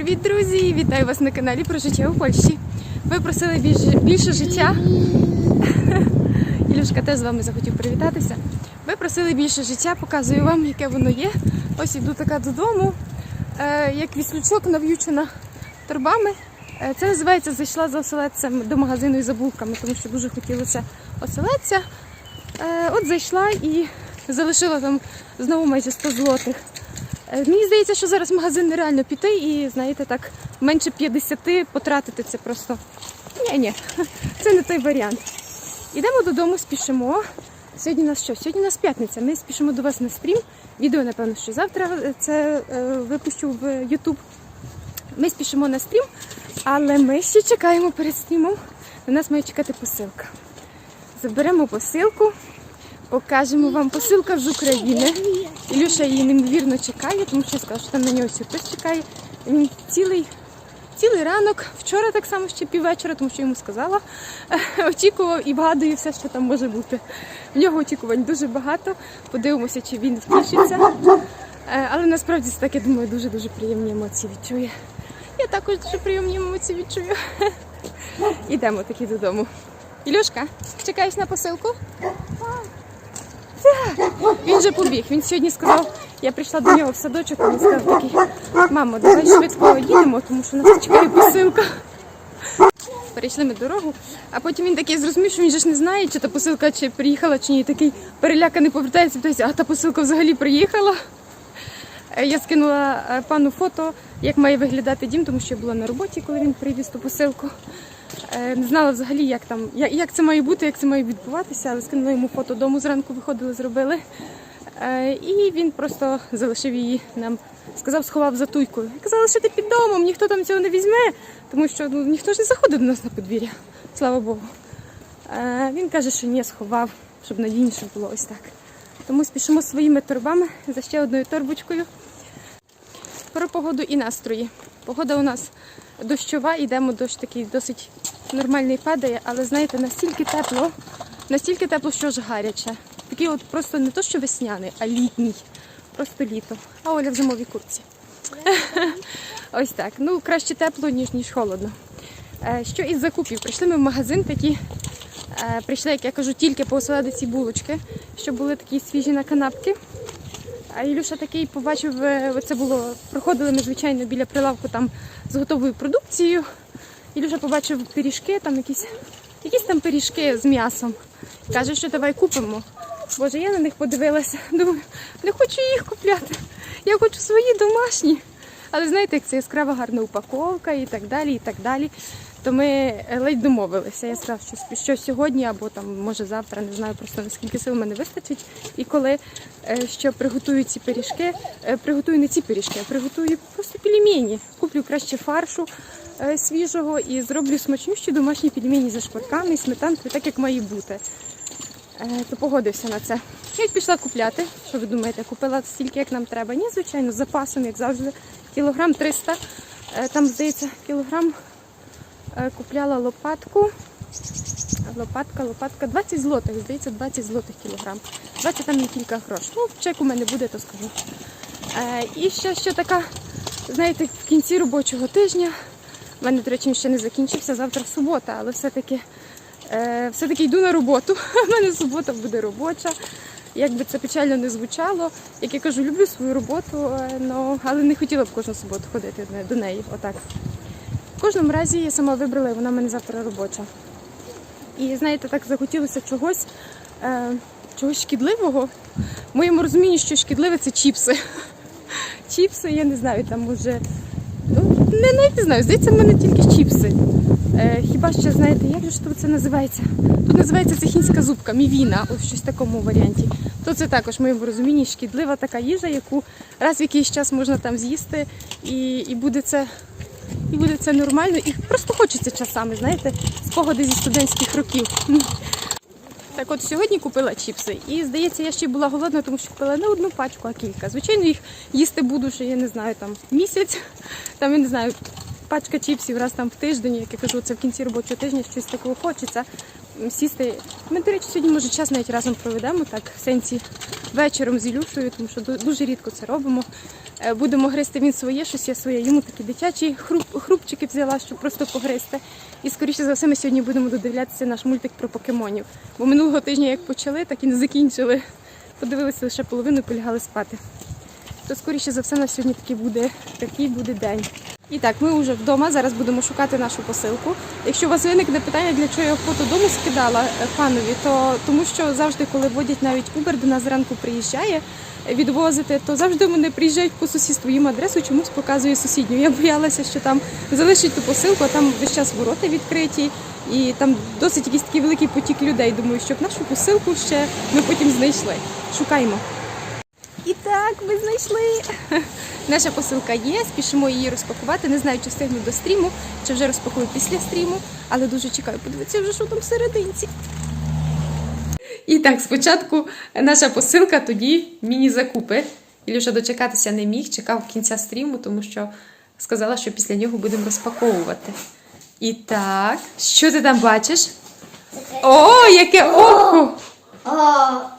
Привіт, друзі! Вітаю вас на каналі про життя у Польщі. Ви просили більше, більше життя. Ілюшка теж з вами захотів привітатися. Ви просили більше життя, показую вам, яке воно є. Ось іду така додому, е, як віслючок нав'ючена торбами. Е, Це називається зайшла за оселедцем до магазину із забулками, тому що дуже хотілося оселедця. Е, От зайшла і залишила там знову майже 100 злотих. Е, Мені здається, що зараз в магазин нереально піти і, знаєте, так, менше 50 потратити це просто. Ні, ні, це не той варіант. Ідемо додому, спішимо. Сьогодні у нас що? Сьогодні у нас п'ятниця. Ми спішимо до вас на стрім. Відео, напевно, що завтра е, це е, випущу в YouTube. Ми спішимо на стрім, але ми ще чекаємо перед стрімом. На нас має чекати посилка. Заберемо посилку, покажемо вам посилка з України. Ілюша її неймовірно чекає, тому що я сказала, що там на нього сюрприз чекає. Він цілий, цілий ранок, вчора так само ще піввечора, тому що йому сказала, очікував і вгадує все, що там може бути. В нього очікувань дуже багато. Подивимося, чи він втішиться. Е, Але насправді це так, я думаю, дуже-дуже приємні емоції відчує. Я також дуже приємні емоції відчую. Ідемо таки додому. Ілюшка, чекаєш на посилку? Він вже побіг. Він сьогодні сказав, я прийшла до нього в садочок, він сказав такий, мамо, давай швидко їдемо, тому що нас чекає посилка. Перейшли ми дорогу, а потім він такий зрозумів, що він же ж не знає, чи та посилка чи приїхала, чи ні. Такий переляканий повертається, питається, а та посилка взагалі приїхала. Е, Я скинула е, пану фото, як має виглядати дім, тому що я була на роботі, коли він привіз ту посилку. Е, Не знала взагалі, як там, як, як це має бути, як це має відбуватися, але скинула йому фото дому зранку, виходили, зробили. Е, І він просто залишив її нам, сказав, сховав за туйкою. Казала, що ти під домом, ніхто там цього не візьме, тому що ну, ніхто ж не заходить до нас на подвір'я, слава Богу. Е, Він каже, що ні, сховав, щоб надійніше було ось так. Тому спішимо своїми торбами за ще одною торбочкою. Про погоду і настрої. Погода у нас дощова, йдемо дощ такий досить нормальний падає, але знаєте, настільки тепло, настільки тепло, що ж гаряче. Такий от просто не то, що весняний, а літній. Просто літо. А Оля в зимовій куртці. Ось так. Ну, краще тепло, ніж ніж холодно. Е, Що із закупів? Прийшли ми в магазин такі. е, Прийшли, як я кажу, тільки посилати ці булочки, щоб були такі свіжі на канапки. А Ілюша такий побачив, е, це було, проходили ми, звичайно, біля прилавку там з готовою продукцією. Ілюша побачив пиріжки, там якісь, якісь там пиріжки з м'ясом. Каже, що давай купимо. Боже, я на них подивилася. Думаю, не хочу їх купляти. Я хочу свої домашні. Але знаєте, як це яскрава гарна упаковка і так далі, і так далі. То ми е, ледь домовилися. Я сказав, що, що сьогодні або там, може завтра, не знаю просто наскільки сил мене вистачить. І коли е, що приготую ці пиріжки, е, приготую не ці пиріжки, а приготую просто пельмені. Куплю краще фаршу е, свіжого і зроблю смачнющі домашні пельмені за шкварками і сметанкою, так як має бути. То погодився на це. Я пішла купляти. Що ви думаєте, купила стільки, як нам треба? Ні, звичайно, з запасом, як завжди. Кілограм 300. Е, Там, здається, кілограм купляла лопатку. Лопатка, лопатка, 20 злотих, здається, 20 злотих кілограм. 20 там не кілька грош. Ну, чек у мене буде, то скажу. Е, і ще, ще така, знаєте, в кінці робочого тижня. У мене, до речі, ще не закінчився, завтра субота, але все-таки е, все-таки йду на роботу. У мене субота буде робоча. Як би це печально не звучало, як я кажу, люблю свою роботу, е, але не хотіла б кожну суботу ходити до неї. Отак. В кожному разі я сама вибрала, і вона в мене завтра робоча. І знаєте, так захотілося чогось, е, чогось шкідливого. В моєму розумінні, що шкідливе це чіпси. Чіпси, я не знаю, там уже. Ну, не, навіть не знаю, здається, в мене тільки чіпси. Е, хіба що, знаєте, як же це називається? Тут називається це хінська зубка, мівіна, ось щось в такому варіанті. То це також в моєму розумінні шкідлива така їжа, яку раз в якийсь час можна там з'їсти, і, і буде це. І буде це нормально, і просто хочеться часами, знаєте, спогади зі студентських років. Так от сьогодні купила чіпси, і здається, я ще була голодна, тому що купила не одну пачку, а кілька. Звичайно, їх їсти буду, що я не знаю, там місяць, там я не знаю, пачка чіпсів раз там в тиждень, як я кажу, це в кінці робочого тижня щось такого хочеться. Сісти. Ми, до речі, сьогодні може час навіть разом проведемо, так, в сенсі вечором з Ілюшею, тому що дуже рідко це робимо. Е, Будемо гристи він своє, щось я своє. Йому такі дитячі хруп, хрупчики взяла, щоб просто погристи. І скоріше за все, ми сьогодні будемо додивлятися наш мультик про покемонів. Бо минулого тижня, як почали, так і не закінчили. Подивилися лише половину і полягали спати. То скоріше за все, на сьогодні такий буде, такий буде день. І так, ми вже вдома. Зараз будемо шукати нашу посилку. Якщо у вас виникне питання, для чого я фото дому скидала е, панові, то тому що завжди, коли водять навіть Uber до нас зранку приїжджає е, відвозити, то завжди вони приїжджають по сусідству. Їм адресу чомусь показує сусідню. Я боялася, що там залишить ту посилку, а там весь час ворота відкриті, і там досить якийсь такий великий потік людей. Думаю, щоб нашу посилку ще ми потім знайшли. Шукаємо. Так, ми знайшли. Наша посилка є, спішимо її розпакувати. Не знаю, чи встигну до стріму, чи вже розпакую після стріму, але дуже чекаю. Подивіться вже, що там всерединці. І так, спочатку наша посилка, тоді міні-закупи. Ілюша дочекатися не міг, чекав кінця стріму, тому що сказала, що після нього будемо розпаковувати. І так, що ти там бачиш? О, яке око! О,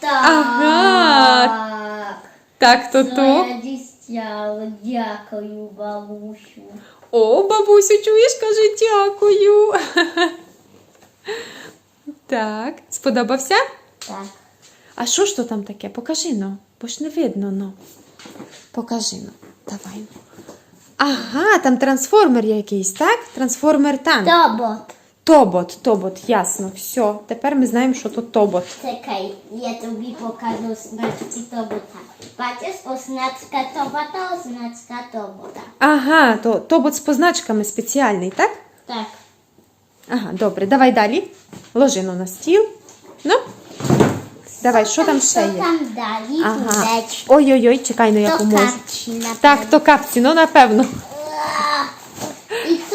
так. Ага. Так, то то. я дістяла. Дякую, бабусю. О, бабусю, чуєш, каже, дякую. Так, сподобався? Так. А що ж то там таке? Покажи ну, бо ж не видно, ну. Покажи ну. Давай. ну. Ага, там трансформер якийсь, так? Трансформер танк. Тобот. Тобот, тобот, ясно, все. Тепер ми знаємо, що то тобот. Чекай, я тобі покажу значки тобота. Бачиш, означка тобота, означка тобота. Ага, то тобот з позначками спеціальний, так? Так. Ага, добре, давай далі. Ложи ну, на стіл. Ну, давай, що там ще Що є? там далі? Ага. Ой-ой-ой, чекай, ну я поможу. Так, то капці, ну напевно.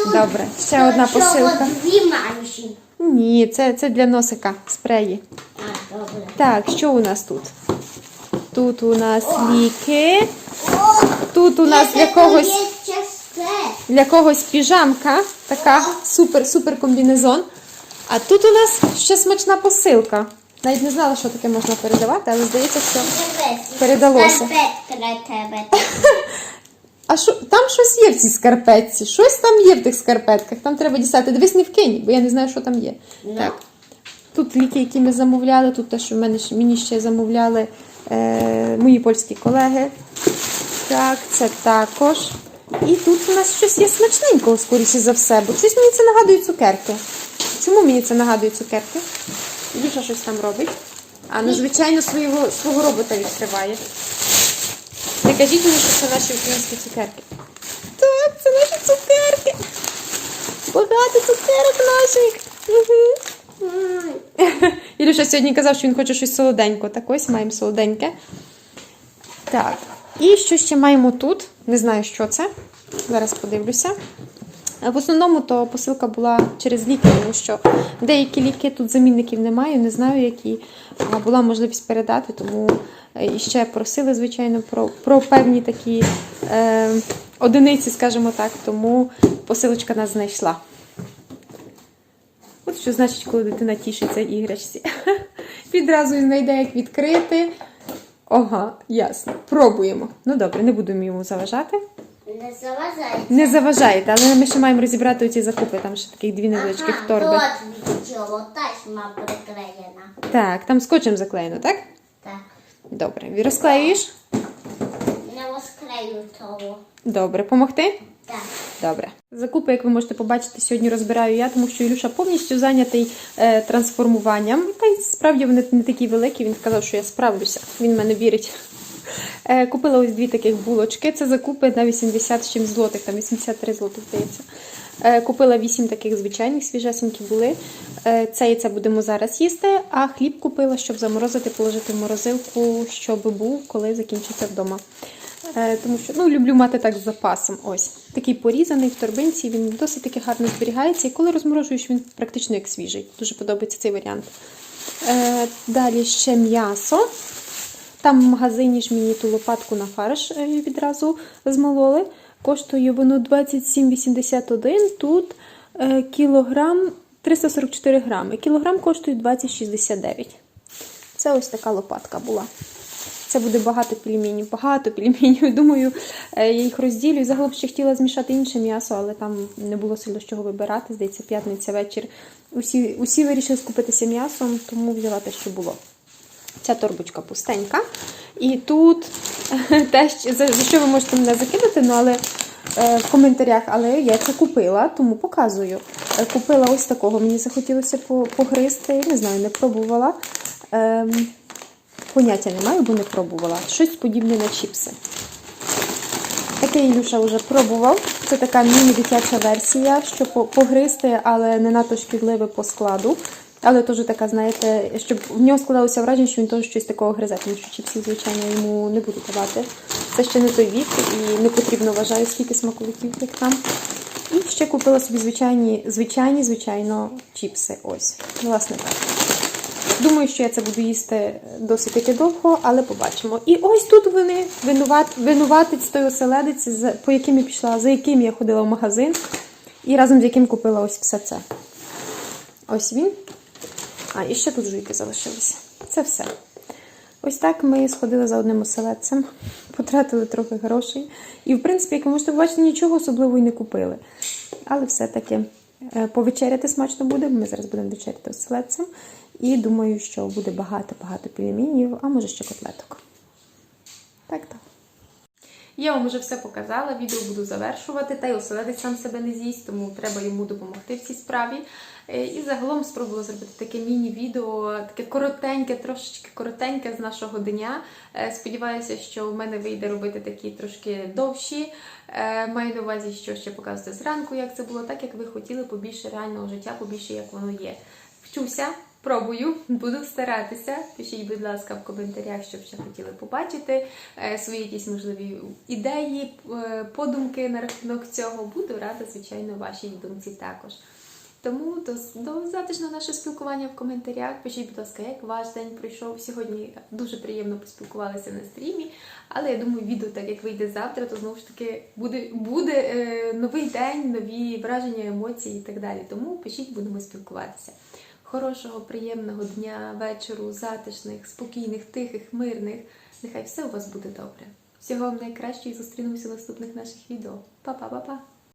Добре, ще одна посилка. Дві манші. Ні, це, це для носика спреї. А, добре. Так, що у нас тут? Тут у нас ліки. Тут у нас для когось, для когось піжамка. Така супер-супер комбінезон. А тут у нас ще смачна посилка. Навіть не знала, що таке можна передавати, але здається, що. Передалося. А що там щось є в цій скарпетці? Щось там є в тих скарпетках. Там треба дістати. Дивись не вкинь, бо я не знаю, що там є. Ну. Так. Тут ліки, які ми замовляли, тут те, що в мене мені ще замовляли е, мої польські колеги. Так, це також. І тут у нас щось є смачненького, скоріше за все, бо щось мені це нагадує цукерки. Чому мені це нагадує цукерки? Ілюша щось там робить. А, ну, звичайно, свого, свого робота відкриває. Не кажіть мені, що це наші українські цукерки. Так, це наші цукерки. Багато цукерок наших. Угу. Ілюша сьогодні казав, що він хоче щось солоденько. Так ось маємо солоденьке. Так. І що ще маємо тут? Не знаю, що це. Зараз подивлюся. Е, В основному то посилка була через ліки, тому що деякі ліки тут замінників немає, не знаю які. Була можливість передати, тому е, і ще просили, звичайно, про, про певні такі е, одиниці, скажімо так, тому посилочка нас знайшла. От що значить, коли дитина тішиться іграшці. Відразу знайде, як відкрити. Ага, ясно. Пробуємо. Ну добре, не будемо йому заважати. Не заважайте. Не заважаєте, але ми ще маємо розібрати оці закупи. Там ще таких дві невеличких Ага, торби. Тут відчуло, тасьма приклеєна. Так, там скотчем заклеєно, так? Так. Добре. Розклеюєш? Не розклею того. Добре, помогти? Так. Добре. Закупи, як ви можете побачити, сьогодні розбираю я, тому що Ілюша повністю зайнятий е, трансформуванням. Та й справді вони не такі великі. Він сказав, що я справлюся. Він в мене вірить. Е, купила ось дві таких булочки. Це закупи на 80 з чим злотих, там 83 злотих, здається. Е, купила 8 таких звичайних, свіжесенькі були. Е, це і будемо зараз їсти. А хліб купила, щоб заморозити, положити в морозилку, щоб був, коли закінчиться вдома. Тому що ну, люблю мати так з запасом. Ось такий порізаний в торбинці. Він досить таки гарно зберігається. І коли розморожуєш, він практично як свіжий. Дуже подобається цей варіант. Далі ще м'ясо. Там в магазині ж мені ту лопатку на фарш е, відразу змололи. Коштує воно 27,81. Тут е, кілограм 344 грами. Кілограм коштує 20,69. Це ось така лопатка була. Це буде багато пельменів, багато пельменів. Думаю, е, я їх розділю. Загалом ще хотіла змішати інше м'ясо, але там не було сильно з чого вибирати. Здається, п'ятниця вечір. Усі, усі вирішили скупитися м'ясом, тому взяла те, що було. Ця торбочка пустенька. І тут те, за, що ви можете мене закинути, ну але е, в коментарях, але я це купила, тому показую. Е, Купила ось такого, мені захотілося погризти, не знаю, не пробувала. Ем, поняття не маю, бо не пробувала. Щось подібне на чіпси. Таке Ілюша вже пробував. Це така міні-дитяча версія, що по- погризти, але не надто шкідливе по складу. Але теж така, знаєте, щоб в нього складалося враження, що він теж щось такого гризе, тому що чіпсів, звичайно, йому не буду давати. Це ще не той вік і не потрібно вважаю, скільки смаковиків як там. І ще купила собі звичайні, звичайні, звичайно, чіпси. Ось, власне так. Думаю, що я це буду їсти досить таки довго, але побачимо. І ось тут вони винуват, винуватець той оселедець, по яким я пішла, за яким я ходила в магазин, і разом з яким купила ось все це. Ось він. А, і ще тут жуйки залишилися. Це все. Ось так ми сходили за одним оселедцем, потратили трохи грошей. І, в принципі, як ви можете побачити, нічого особливого і не купили. Але все-таки е, повечеряти смачно буде. Ми зараз будемо вечеряти оселедцем. І думаю, що буде багато-багато пельменів, а може ще котлеток. Так, так. Я вам вже все показала, відео буду завершувати. Та й оселедець сам себе не з'їсть, тому треба йому допомогти в цій справі. Е, І загалом спробувала зробити таке міні-відео, таке коротеньке, трошечки коротеньке з нашого дня. Е, Сподіваюся, що в мене вийде робити такі трошки довші. Е, Маю на увазі, що ще показувати зранку, як це було, так як ви хотіли, побільше реального життя, побільше як воно є. Вчуся, пробую, буду старатися. Пишіть, будь ласка, в коментарях, що б ще хотіли побачити, е, свої якісь можливі ідеї, е, подумки на рахунок цього. Буду рада, звичайно, вашій думці також. Тому до, до затишного наше спілкування в коментарях. Пишіть, будь ласка, як ваш день пройшов. Сьогодні дуже приємно поспілкувалися на стрімі. Але я думаю, відео, так як вийде завтра, то знову ж таки буде, буде е, новий день, нові враження, емоції і так далі. Тому пишіть, будемо спілкуватися. Хорошого, приємного дня, вечору, затишних, спокійних, тихих, мирних. Нехай все у вас буде добре. Всього вам найкраще і зустрінемося в наступних наших відео. Па-па-па-па!